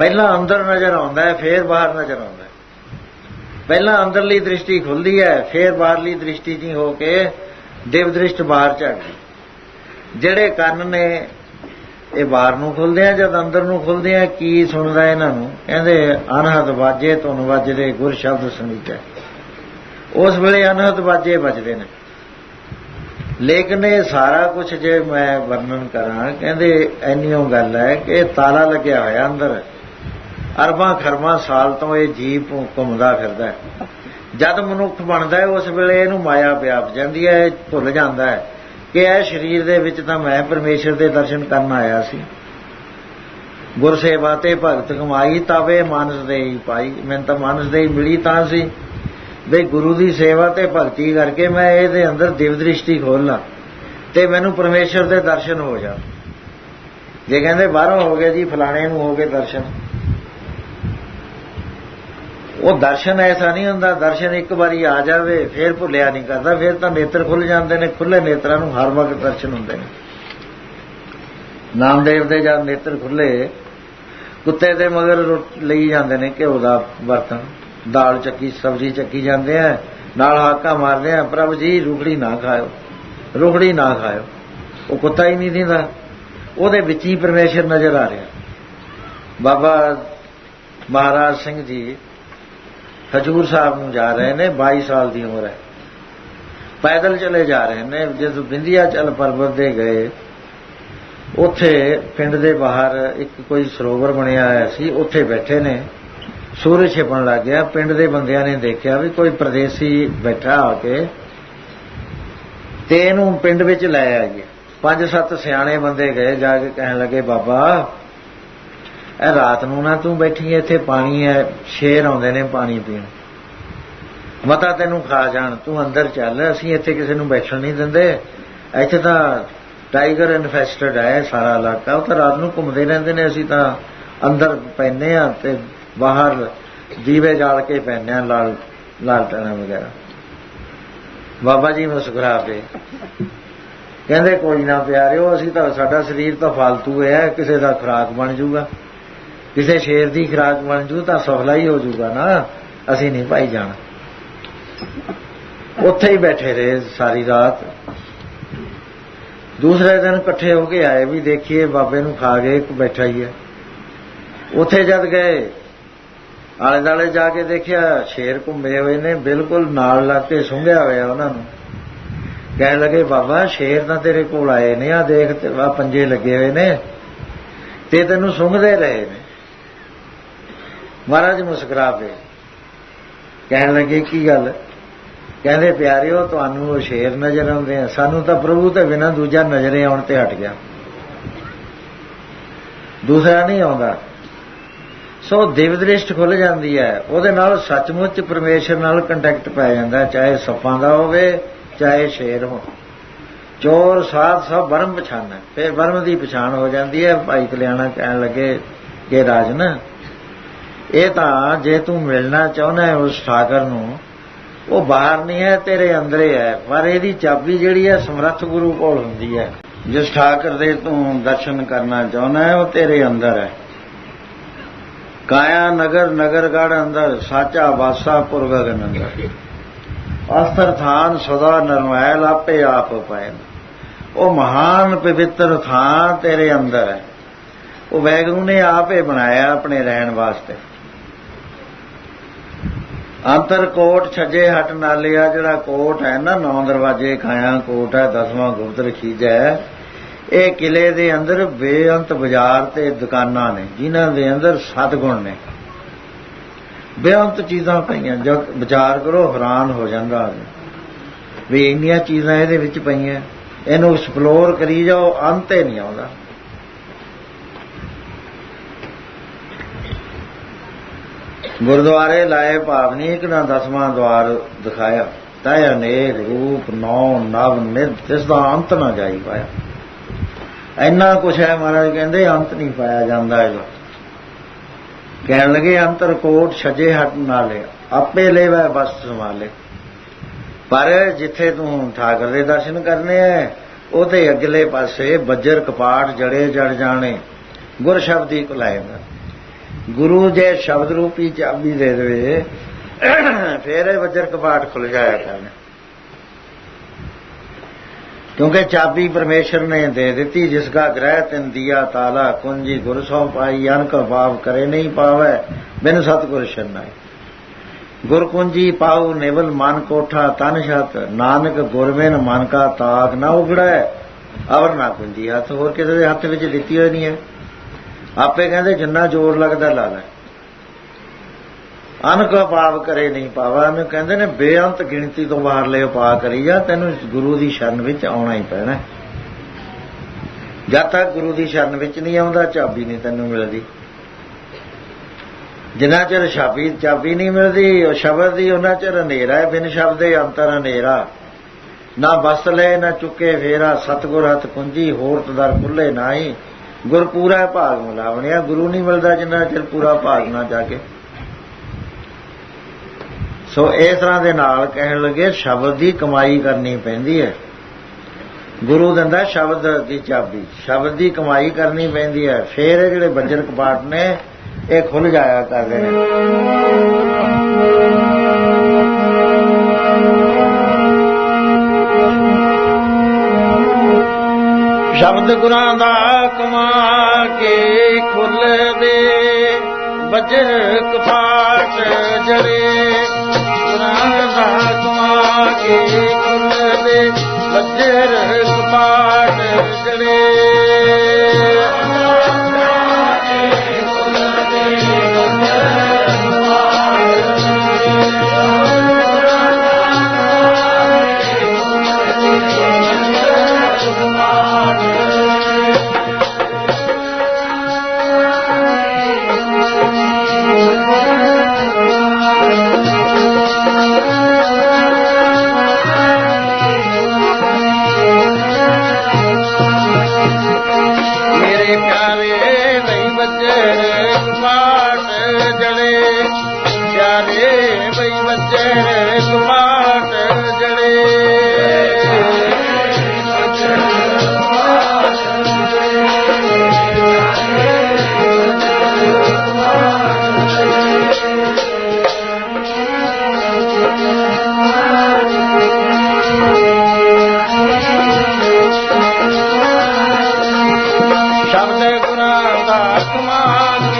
ਪਹਿਲਾਂ ਅੰਦਰ ਨਜ਼ਰ ਆਉਂਦਾ ਹੈ, ਫੇਰ ਬਾਹਰ ਨਜ਼ਰ ਆਉਂਦਾ ਹੈ। ਪਹਿਲਾਂ ਅੰਦਰਲੀ ਦ੍ਰਿਸ਼ਟੀ ਖੁੱਲਦੀ ਹੈ, ਫੇਰ ਬਾਹਰਲੀ ਦ੍ਰਿਸ਼ਟੀ ਜੀ ਹੋ ਕੇ ਦੇਵ ਦ੍ਰਿਸ਼ਟ ਬਾਹਰ ਝਾਕਦੀ ਜਿਹੜੇ ਕੰਨ ਨੇ, ਇਹ ਬਾਹਰ ਨੂੰ ਖੁੱਲਦੇ ਆ, ਜਦ ਅੰਦਰ ਨੂੰ ਖੁੱਲਦੇ ਆ, ਕੀ ਸੁਣਦਾ ਇਹਨਾਂ ਨੂੰ? ਕਹਿੰਦੇ, ਅਨਹਦ ਵਾਜੇ, ਧੁਨ ਵੱਜਦੇ, ਗੁਰ ਸ਼ਬਦ ਸੁਣੀਤੇ ਉਸ ਵੇਲੇ ਅਨਹਦ ਵਾਜੇ ਵੱਜਦੇ ਨੇ। ਲੇਕਿਨ ਇਹ ਸਾਰਾ ਕੁਝ ਜੇ ਮੈਂ ਵਰਣਨ ਕਰਾਂ, ਕਹਿੰਦੇ ਐਨੀਓ ਗੱਲ ਹੈ ਕਿ ਤਾਲਾ ਲੱਗਿਆ ਹੋਇਆ ਅੰਦਰ। ਅਰਬਾਂ ਖਰਬਾਂ ਸਾਲ ਤੋਂ ਇਹ ਜੀਵ ਘੁੰਮਦਾ ਫਿਰਦਾ ਹੈ। ਜਦ ਮਨੁੱਖ ਬਣਦਾ ਹੈ, ਉਸ ਵੇਲੇ ਇਹਨੂੰ ਮਾਇਆ ਵਿਆਪ ਜਾਂਦੀ ਹੈ ਭੁੱਲ ਜਾਂਦਾ ਹੈ ਕਿ ਇਹ ਸਰੀਰ ਦੇ ਵਿੱਚ ਤਾਂ ਮੈਂ ਪਰਮੇਸ਼ਰ ਦੇ ਦਰਸ਼ਨ ਕਰਨ ਆਇਆ ਸੀ। ਗੁਰ ਸੇਵਾ ਤੇ ਭਗਤ ਕਮਾਈ ਤਵੇ ਮਾਨਸ ਦੇ ਹੀ ਪਾਈ। ਮੈਨੂੰ ਤਾਂ ਮਾਨਸ ਦੇ ਹੀ ਮਿਲੀ ਤਾਂ ਸੀ। ਬਈ ਗੁਰੂ ਦੀ ਸੇਵਾ ਤੇ ਭਗਤੀ ਕਰਕੇ ਮੈਂ ਇਹਦੇ ਅੰਦਰ ਦਿਵ ਦ੍ਰਿਸ਼ਟੀ ਖੋਲਣਾ ਤੇ ਮੈਨੂੰ ਪਰਮੇਸ਼ਰ ਦੇ ਦਰਸ਼ਨ ਹੋ ਜਾ ਜੇ ਕਹਿੰਦੇ ਬਾਹਰੋਂ ਹੋ ਗਏ ਜੀ, ਫਲਾਣੇ ਨੂੰ ਹੋ ਗਏ ਦਰਸ਼ਨ। ਉਹ ਦਰਸ਼ਨ ਐਸਾ ਨਹੀਂ ਹੁੰਦਾ, ਦਰਸ਼ਨ ਇੱਕ ਵਾਰੀ ਆ ਜਾਵੇ, ਫਿਰ ਭੁੱਲਿਆ ਨਹੀਂ ਕਰਦਾ, ਫਿਰ ਤਾਂ ਨੇਤਰ ਖੁੱਲ ਜਾਂਦੇ ਨੇ ਖੁੱਲੇ ਨੇਤਰਾਂ ਨੂੰ ਹਰ ਵਕਤ ਦਰਸ਼ਨ ਹੁੰਦੇ ਨੇ। ਨਾਮਦੇਵ ਦੇ ਜਦ ਨੇਤਰ ਖੁੱਲੇ ਕੁੱਤੇ ਦੇ ਮਗਰ ਲਈ ਜਾਂਦੇ ਨੇ ਘਿਓ ਦਾ ਬਰਤਨ, ਦਾਲ ਚੱਕੀ, ਸਬਜ਼ੀ ਚੱਕੀ ਜਾਂਦੇ ਆ, ਨਾਲ ਹਾਕਾ ਮਾਰਦੇ ਆ, ਪ੍ਰਭ ਜੀ, ਰੁਖੜੀ ਨਾ ਖਾਇਓ, ਰੁਖੜੀ ਨਾ ਖਾਇਓ। ਉਹ ਕੁੱਤਾ ਹੀ ਨਹੀਂ ਦਿੰਦਾ। ਉਹਦੇ ਵਿੱਚ ਹੀ ਪਰਮੇਸ਼ਰ ਨਜ਼ਰ ਆ ਰਿਹਾ। ਬਾਬਾ ਮਹਾਰਾਜ ਸਿੰਘ ਜੀ ਹਜੂਰ ਸਾਹਿਬ ਨੂੰ ਜਾ ਰਹੇ ਨੇ 22 ਸਾਲ ਦੀ ਉਮਰ ਹੈ। ਪੈਦਲ ਚਲੇ ਜਾ ਰਹੇ ਨੇ ਜਦੋਂ ਬਿੰਦੀਆ ਚਲ ਪਰਬਤ ਦੇ ਗਏ, ਉੱਥੇ ਪਿੰਡ ਦੇ ਬਾਹਰ ਇੱਕ ਕੋਈ ਸਰੋਵਰ ਬਣਿਆ ਹੋਇਆ ਸੀ, ਉੱਥੇ ਬੈਠੇ ਨੇ। ਸੂਰਜ ਛਿਪਣ ਲੱਗ ਗਿਆ, ਪਿੰਡ ਦੇ ਬੰਦਿਆਂ ਨੇ ਦੇਖਿਆ ਵੀ ਕੋਈ ਪ੍ਰਦੇਸੀ ਬੈਠਾ ਆ ਕੇ, ਤੇ ਇਹਨੂੰ ਪਿੰਡ ਵਿੱਚ ਲੈ ਆਈਏ ਪੰਜ ਸੱਤ ਸਿਆਣੇ ਬੰਦੇ ਗਏ, ਜਾ ਕੇ ਕਹਿਣ ਲੱਗੇ, ਬਾਬਾ ਇਹ ਰਾਤ ਨੂੰ ਨਾ ਤੂੰ ਬੈਠੀ ਇੱਥੇ ਪਾਣੀ ਹੈ ਸ਼ੇਰ ਆਉਂਦੇ ਨੇ ਪਾਣੀ ਪੀਣ। ਮਤਾ ਤੈਨੂੰ ਖਾ ਜਾਣ, ਤੂੰ ਅੰਦਰ ਚੱਲ, ਅਸੀਂ ਇੱਥੇ ਕਿਸੇ ਨੂੰ ਬੈਠਣ ਨਹੀਂ ਦਿੰਦੇ। ਇੱਥੇ ਤਾਂ ਟਾਈਗਰ ਇਨਫੈਸਟਡ ਹੈ ਸਾਰਾ ਇਲਾਕਾ, ਉਹ ਤਾਂ ਰਾਤ ਨੂੰ ਘੁੰਮਦੇ ਰਹਿੰਦੇ ਨੇ, ਅਸੀਂ ਤਾਂ ਅੰਦਰ ਪੈਨੇ ਆ ਤੇ ਬਾਹਰ ਦੀਵੇ ਜਾਲ ਕੇ ਪੈਨੇ ਆ, ਲਾਲ ਲਾਲਟਣਾ ਵਗੈਰਾ। ਬਾਬਾ ਜੀ ਮੁਸਕਰਾ ਪਏ ਕਹਿੰਦੇ ਕੋਈ ਨਾ ਪਿਆਰਿਓ, ਅਸੀਂ ਤਾਂ ਸਾਡਾ ਸਰੀਰ ਤਾਂ ਫालतू ਹੈ ਕਿਸੇ ਦਾ ਖਰਾਕ ਬਣ ਜਾਊਗਾ। ਕਿਸੇ ਸ਼ੇਰ ਦੀ ਖਰਾਕ ਬਣ ਜੂ ਤਾਂ ਸਫਲਾ ਹੀ ਹੋ ਜਾਊਗਾ ਨਾ। ਅਸੀਂ ਨਹੀਂ ਭਾਈ ਜਾਣਾ। ਉੱਥੇ ਹੀ ਬੈਠੇ ਰਹੇ ਸਾਰੀ ਰਾਤ। ਦੂਸਰੇ ਦਿਨ ਇਕੱਠੇ ਹੋ ਕੇ ਆਏ ਵੀ ਦੇਖੀਏ ਬਾਬੇ ਨੂੰ ਖਾ ਗਏ ਇੱਕ ਬੈਠਾ ਹੀ ਹੈ। ਉੱਥੇ ਜਦ ਗਏ ਆਲੇ ਦਾਲੇ ਜਾ ਕੇ ਦੇਖਿਆ ਸ਼ੇਰ ਘੁੰਮੇ ਹੋਏ ਨੇ, ਬਿਲਕੁਲ ਨਾਲ ਲੱਗ ਕੇ ਸੁੰਘਿਆ ਹੋਇਆ ਉਹਨਾਂ ਨੂੰ। ਕਹਿਣ ਲੱਗੇ, ਬਾਬਾ, ਸ਼ੇਰ ਤਾਂ ਤੇਰੇ ਕੋਲ ਆਏ ਨੇ, ਆ ਦੇਖ ਤੇ ਆ ਪੰਜੇ ਲੱਗੇ ਹੋਏ ਨੇ। ਤੇ ਤੈਨੂੰ ਸੁੰਘਦੇ ਰਹੇ ਨੇ। ਮਹਾਰਾਜ ਮੁਸਕਰਾ ਪਏ ਕਹਿਣ ਲੱਗੇ, ਕੀ ਗੱਲ? ਕਹਿੰਦੇ, ਪਿਆਰਿਓ, ਤੁਹਾਨੂੰ ਉਹ ਸ਼ੇਰ ਨਜ਼ਰ ਆਉਂਦੇ ਆ। ਸਾਨੂੰ ਤਾਂ ਪ੍ਰਭੂ ਤੇ ਬਿਨਾਂ ਦੂਜਾ ਨਜ਼ਰੇ ਆਉਣ ਤੇ ਹਟ ਗਿਆ। ਦੂਸਰਾ ਨਹੀਂ ਆਉਂਦਾ। ਸੋ ਦਿਵ ਦ੍ਰਿਸ਼ਟ ਖੁੱਲ ਜਾਂਦੀ ਹੈ। ਉਹਦੇ ਨਾਲ ਸੱਚਮੁੱਚ ਪਰਮੇਸ਼ਰ ਨਾਲ ਕੰਟੈਕਟ ਪੈ ਜਾਂਦਾ ਚਾਹੇ ਸੱਪਾਂ ਦਾ ਹੋਵੇ, ਚਾਹੇ ਸ਼ੇਰ ਹੋਵੇ ਚੋਰ, ਸਾਧ ਸਭ ਬਰਮ ਪਛਾਨ ਫਿਰ ਬਰਮ ਦੀ ਪਛਾਣ ਹੋ ਜਾਂਦੀ ਹੈ। ਭਾਈ ਕਲਿਆਣਾ ਕਹਿਣ ਲੱਗੇ, ਕਿ ਰਾਜਨ ਇਹ ਤਾਂ ਜੇ ਤੂੰ ਮਿਲਣਾ ਚਾਹੁੰਦਾ ਹੈ ਉਸ ਠਾਕਰ ਨੂੰ, ਉਹ ਬਾਹਰ ਨਹੀਂ ਹੈ, ਤੇਰੇ ਅੰਦਰੇ ਹੈ। ਪਰ ਇਹਦੀ ਚਾਬੀ ਜਿਹੜੀ ਹੈ, ਸਮਰੱਥ ਗੁਰੂ ਕੋਲ ਹੁੰਦੀ ਹੈ। ਜਿਸ ਠਾਕਰ ਦੇ ਤੂੰ ਦਰਸ਼ਨ ਕਰਨਾ ਚਾਹੁੰਦਾ ਹੈ, ਉਹ ਤੇਰੇ ਅੰਦਰ ਹੈ। ਕਾਇਆ ਨਗਰ ਨਗਰਗੜ ਅੰਦਰ, ਸਾਚਾ ਵਾਸਾ ਪੁਰਗਗਨ ਅੰਦਰ ਅਸਥਰ ਥਾਨ ਸਦਾ ਨਰਮੈਲ ਆਪੇ ਆਪ ਪਾਏ। ਉਹ ਮਹਾਨ ਪਵਿੱਤਰ ਥਾਂ ਤੇਰੇ ਅੰਦਰ ਹੈ। ਉਹ ਵੈਗਰੂ ਨੇ ਆਪੇ ਬਣਾਇਆ ਆਪਣੇ ਰਹਿਣ ਵਾਸਤੇ। ਅੰਤਰ ਕੋਟ ਛੱਜੇ ਹਟ ਨਾਲਿਆ ਜਿਹੜਾ ਕੋਟ ਹੈ ਨਾ, ਨੌ ਦਰਵਾਜੇ ਖਾਇਆ, ਕੋਟ ਹੈ, ਦਸਵਾਂ ਗੁਪਤ ਰਖੀਜੈ ਇਹ ਕਿਲੇ ਦੇ ਅੰਦਰ ਬੇਅੰਤ ਬਾਜ਼ਾਰ ਤੇ ਦੁਕਾਨਾਂ ਨੇ, ਜਿਨ੍ਹਾਂ ਦੇ ਅੰਦਰ ਸਤ ਗੁਣ ਨੇ। ਬੇਅੰਤ ਚੀਜ਼ਾਂ ਪਈਆਂ, ਜਦ ਵਿਚਾਰ ਕਰੋ, ਹੈਰਾਨ ਹੋ ਜਾਂਦਾ ਵੀ ਇੰਨੀਆਂ ਚੀਜ਼ਾਂ ਇਹਦੇ ਵਿੱਚ ਪਈਆਂ, ਇਹਨੂੰ ਐਕਸਪਲੋਰ ਕਰੀ ਜਾਓ, ਅੰਤ ਹੀ ਨਹੀਂ ਆਉਂਦਾ। ਗੁਰਦੁਆਰੇ ਲਾਏ ਭਾਵਨੀ ਇੱਕ ਨਾ ਦਸਵਾਂ ਦਵਾਰ ਦਿਖਾਇਆ। ਤੈ ਅਨੇਕ ਰੂਪ ਨੌ ਨਵ ਨਿਤ ਇਸ ਦਾ ਅੰਤ ਨਾ ਜਾਈ ਪਾਇਆ। ਇੰਨਾ ਕੁਛ ਹੈ ਮਹਾਰਾਜ ਕਹਿੰਦੇ, ਅੰਤ ਨਹੀਂ ਪਾਇਆ ਜਾਂਦਾ ਇਹਦਾ। ਕਹਿਣ ਲੱਗੇ, ਅੰਤਰ ਕੋਟ ਛਜੇ ਹਟ ਨਾ ਨਾਲੇ ਆਪੇ ਲੈਵਾ ਬਸ ਸੰਭਾਲੇ। ਪਰ ਜਿੱਥੇ ਤੂੰ ਠਾਕਰ ਦੇ ਦਰਸ਼ਨ ਕਰਨੇ ਐ, ਉਹਦੇ ਅਗਲੇ ਪਾਸੇ ਬੱਜਰ ਕਪਾਟ ਜੜੇ ਜੜ ਜਾਣੇ। ਗੁਰ ਸ਼ਬਦੀ ਕੁਲਾਏਗਾ ਗੁਰੂ ਜੇ ਸ਼ਬਦ ਰੂਪੀ ਚਾਬੀ ਦੇ ਦੇਵੇ, ਫੇਰ ਇਹ ਵਜਰ ਕਪਾਟ ਖੁੱਲ ਜਾਇਆ ਕਰਨ। ਕਿਉਂਕਿ ਚਾਬੀ ਪਰਮੇਸ਼ਰ ਨੇ ਦੇ ਦਿੱਤੀ, ਜਿਸ ਦਾ ਗ੍ਰਹਿ ਤਿਨ ਦਿਆ ਤਾਲਾ, ਕੁੰਜੀ ਗੁਰ ਸੋ ਪਾਈ, ਅਨਕ ਭਾਵ ਕਰੇ ਨਹੀਂ ਪਾਵੇ, ਬਿਨ ਸਤਗੁਰ ਸ਼ਰਨਾਈ ਗੁਰ ਕੁੰਜੀ ਪਾਉ ਨਿਵਲ ਮਨ ਕੋਠਾ ਤਨ ਛਤ, ਨਾਨਕ ਗੁਰਮੇਨ ਮਨ ਕਾ ਤਾਕ ਨਾ ਉਗੜੈ। ਅਵਰ ਨਾ ਕੁੰਜੀ ਹੱਥ, ਹੋਰ ਕਿਸੇ ਦੇ ਹੱਥ ਵਿੱਚ ਦਿੱਤੀ ਹੋਈ ਨਹੀਂ ਹੈ। ਆਪੇ ਕਹਿੰਦੇ ਜਿੰਨਾ ਜ਼ੋਰ ਲੱਗਦਾ ਲਾ ਲੈ। ਅਨਕ ਪਾਪ ਕਰੇ ਨਹੀਂ ਪਾਵਾ। ਇਹਨੂੰ ਕਹਿੰਦੇ ਨੇ, ਬੇਅੰਤ ਗਿਣਤੀ ਤੋਂ ਬਾਹਰ ਲੈ ਪਾ ਕਰੀ ਜਾ, ਤੈਨੂੰ ਗੁਰੂ ਦੀ ਸ਼ਰਨ ਵਿੱਚ ਆਉਣਾ ਹੀ ਪੈਣਾ। ਜਦ ਤੱਕ ਗੁਰੂ ਦੀ ਸ਼ਰਨ ਵਿੱਚ ਨਹੀਂ ਆਉਂਦਾ, ਚਾਬੀ ਨਹੀਂ ਤੈਨੂੰ ਮਿਲਦੀ। ਜਿੰਨਾ ਚਿਰ ਚਾਬੀ ਚਾਬੀ ਨਹੀਂ ਮਿਲਦੀ, ਉਹ ਸ਼ਬਦ ਦੀ ਉਹਨਾਂ ਚਿਰ ਹਨੇਰਾ ਹੈ, ਬਿਨ ਸ਼ਬਦ ਦੇ ਅੰਤਰ ਹਨੇਰਾ। ਨਾ ਬਸ ਲੈ, ਨਾ ਚੁੱਕੇ ਫੇਰਾ, ਸਤਗੁਰ ਹੱਥ ਕੁੰਜੀ ਹੋਰ ਤਦਰ ਖੁੱਲੇ ਨਾਹੀ। ਗੁਰ ਪੂਰਾ ਭਾਗ ਮਿਲਾਵਣਿਆ ਗੁਰੂ ਨਹੀਂ ਮਿਲਦਾ ਜਿੰਨਾ ਚਿਰ ਪੂਰਾ ਭਾਗ ਨਾ ਜਾ ਕੇ ਸੋ ਇਸ ਤਰ੍ਹਾਂ ਦੇ ਨਾਲ ਕਹਿਣ ਲੱਗੇ, ਸ਼ਬਦ ਦੀ ਕਮਾਈ ਕਰਨੀ ਪੈਂਦੀ ਹੈ। ਗੁਰੂ ਦਿੰਦਾ ਸ਼ਬਦ ਦੀ ਚਾਬੀ। ਸ਼ਬਦ ਦੀ ਕਮਾਈ ਕਰਨੀ ਪੈਂਦੀ ਹੈ। ਫੇਰ ਜਿਹੜੇ ਬੰਜਰ ਕਪਾਟ ਨੇ, ਇਹ ਖੁੱਲ ਜਾਇਆ ਕਰਦੇ ਨੇ। ਸ਼ਬਦ ਗੁਰਾਂ ਦਾ ਕਮਾ ਕੇ ਖੁੱਲਦੇ ਵਜਰ ਕਪਾਟ ਜੜੇ ਗੁਰਾਂ ਦਾ ਕਮਾ ਕੇ ਖੁੱਲਦੇ ਵਜਰ ਕਪਾਟ ਜੜੇ ਸ਼ਬਦ ਗੁਰਾਂ ਦਾ ਕਮਾਲ